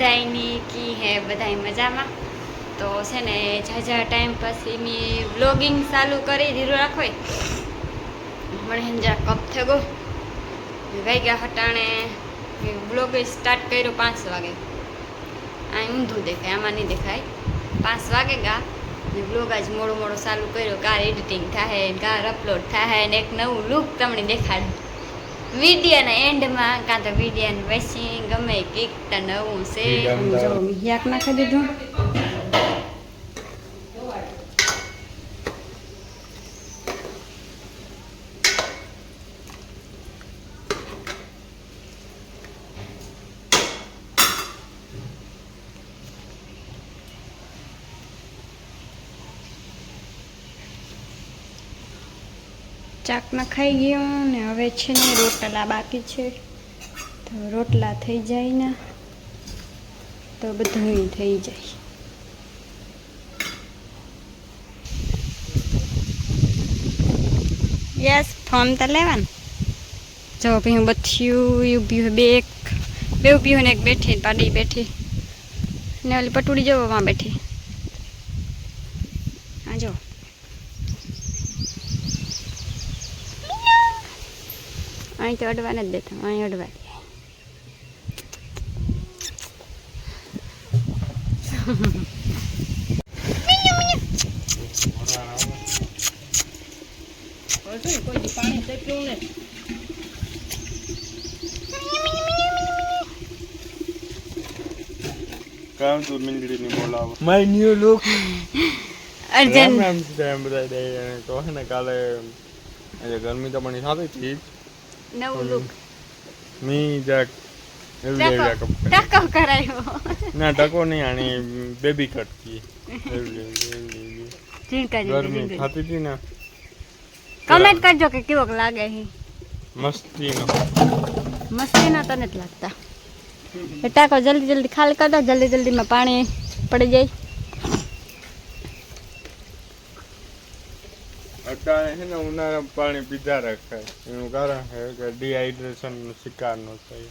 બધાયની કી હે, બધાય મજામાં? તો છે ને ઝાઝા ટાઈમ પછી મેં બ્લોગિંગ ચાલુ કરી દીધું રાખો મને હેંજા કપ થઈ ગયો. હટાણે બ્લોગ સ્ટાર્ટ કર્યો પાંચ વાગે. આ ઊંધું દેખાય, આમાં નહીં દેખાય. પાંચ વાગે ગા. ને બ્લોગ આજ મોડો મોડો ચાલુ કર્યો. કાર એડિટિંગ થાય કાર અપલોડ થાય ને એક નવું લુક તમને દેખાડું. વિડીયોના એન્ડમાં કાં તો વિડીયોને પછી ગમે કંઈક તો નવું છે. મિહિયાક નાખી દીધું. ચાક ખાઈ ગયો ને હવે છે ને રોટલા બાકી છે. તો રોટલા થઈ જાય ને, તો બધું થઈ જાય. યસ ફોન તો લેવાનું. જો ભી હું બથિયું ઊભી હોય, બે એક, બે ઊભી હોય ને એક બેઠી પાડી બેઠી. ને ઓલી પટુડી જવામાં બેઠી હા જો અહીં તો અડવા નથી દેતા અહીં અડવા દે કામ તું મીંદડી ની બોલાવો. My new look Arjan. Ram બધા દે ને કાલે ગરમી તો પણ થતી હતી જ. નવું લુક મી જાક એવી એવી ટકો કરાયો. ના ટકો નહીં આની બેબી કટ કી. એવી એવી એવી એવી. ઝીણકા ગરમી થતી હતી ને. કમેન્ટ કરજો કે કેવોક લાગે છે મસ્તી નો મસ્તી ના તને જ લાગતા. એ જલ્દી જલ્દી ખાલી કરતા જલ્દી જલ્દીમાં પાણી પડી જાય. છે ને ઉનાળા પાણી પીધા રખાય એનું કારણ છે કે ડિહાઇડ્રેશન નો શિકાર નો થાય.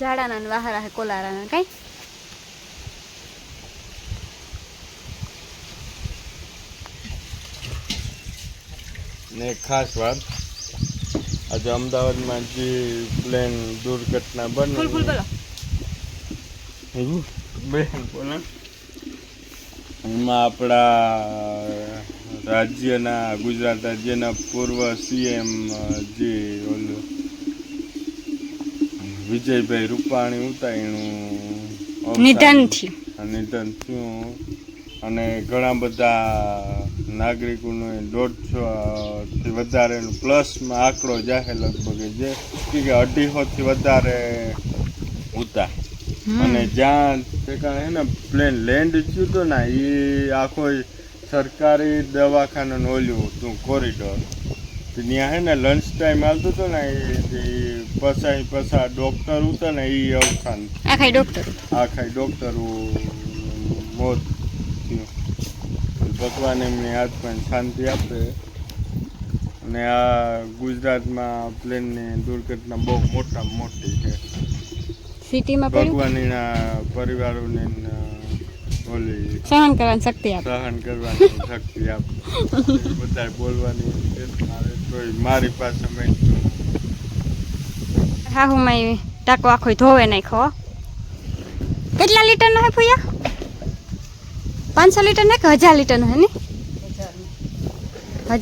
ઝાડાના ને વાહરા હે કોલારાના કઈ? ને ખાસ વાત. આજે અમદાવાદમાં જે પ્લેન દુર્ઘટના બની બેન બોલો. એમાં આપણા રાજ્યના ગુજરાત રાજ્યના પૂર્વ સીએમ જે ઓલું વિજયભાઈ રૂપાણી હતા એનું નિધન થયું. નિધન થયું. અને ઘણા બધા નાગરિકોનો દોઢસો થી વધારેનો પ્લસમાં આંકડો જાહેર લગભગ જે કે અઢીસોથી વધારે ઉતા. અને જ્યાં તે કારણે ને પ્લેન લેન્ડ થયું હતું ને એ આખો સરકારી દવાખાનું ઓલ્યું હતું કોરિડોર ત્યાં હે ને લંચ ટાઈમ આવતો હતો ને એ પસાઈ પસા ડૉક્ટર હતા ને એ અવસાન. આ ખાઈ ડોક્ટર આખા ડૉક્ટરો મોત થયું. ભગવાન એમની હાથમાં શાંતિ આપે. અને આ ગુજરાતમાં પ્લેનની દુર્ઘટના બહુ મોટા મોટી છે. સિટીમાં ભગવાનના પરિવારોને ન ઓલી સહન કરવાની શક્તિ આપે. સહન કરવાની શક્તિ આપે. બધા બોલવાની મારે પાસે મેં હા હું મારી ટાંકો આખો ધોવે નાખો કેટલા લીટરનો હે ફૂયા પાંચસો લીટર ને કે હજાર લીટરનો હે ને?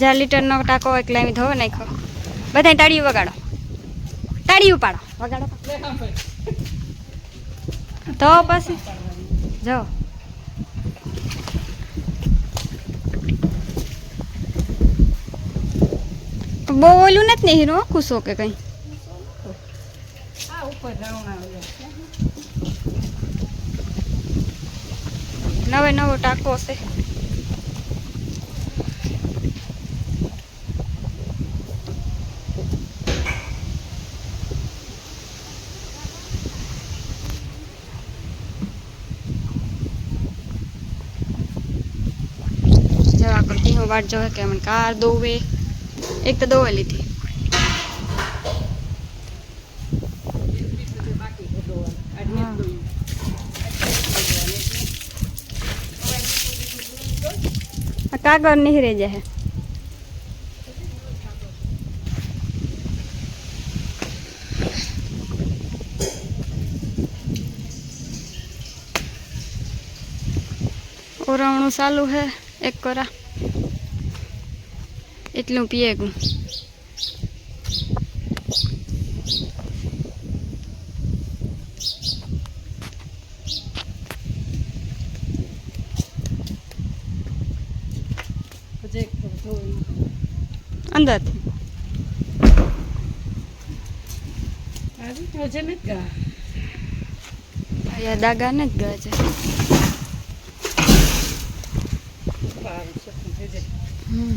હજાર લીટરનો ટાંકો એટલે એમ ધોવે નાખ્યો. બધા તાળી વગાડો. તાળી ઉપાડો. વગાડો. તો પછી જો. બહુ ઓલું નથી ને હીરો ખુશો કે કઈ. નવે નવો ટાંકો છે જવા કરતી હું વાટ જોવે કે મને કાર દોવે. एक तो दवा ली थी। हाँ। का करनी ही रेजा है। और सालू है, एक करा। એટલું પીએ ગું. અંદરથી અહીંયા દાગા ને જ ગયા છે. હમ.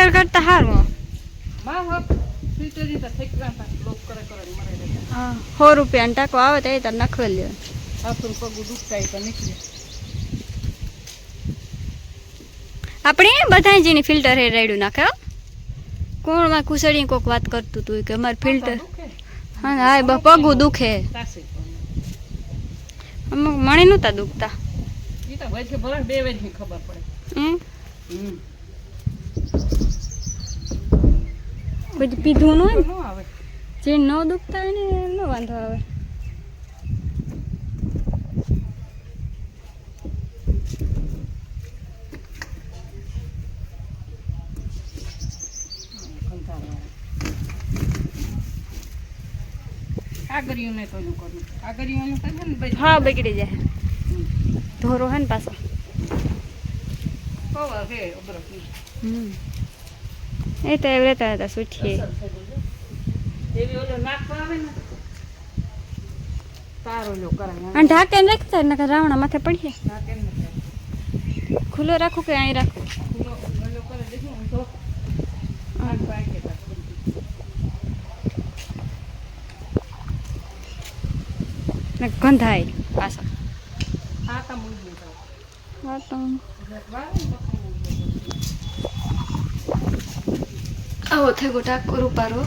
ફિલ્ટર કરતા હારું હા. સો રૂપિયાનો ટાંકો આવે તો એ તાર નાખવી લે આપણે બધા જેની ફિલ્ટર હે રેડ્યું નાખે કોણમાં કોણમાં કુસડી કોક વાત કરતું તું કે અમારે ફિલ્ટર હા હા બ- પગું દુખે. અમુક મને નહોતા દુખતા. હમ. પછી પીધું ન હોય ને? જે ન દુખતા હોય ને એમનો વાંધો આવે. હા બગડી જાય. ધોરો હે ને પાછો. હમ. એ તો એવરે રહેતા હતા સુઠીએ અને ઢાકે ને રાખતા નકર રાવણા માથે પડીએ ખુલ્લો રાખું કે અહીં રાખું? ને ગંધાય પાછા હા તો. આવો થઈ ગયો ટાકો રૂપારો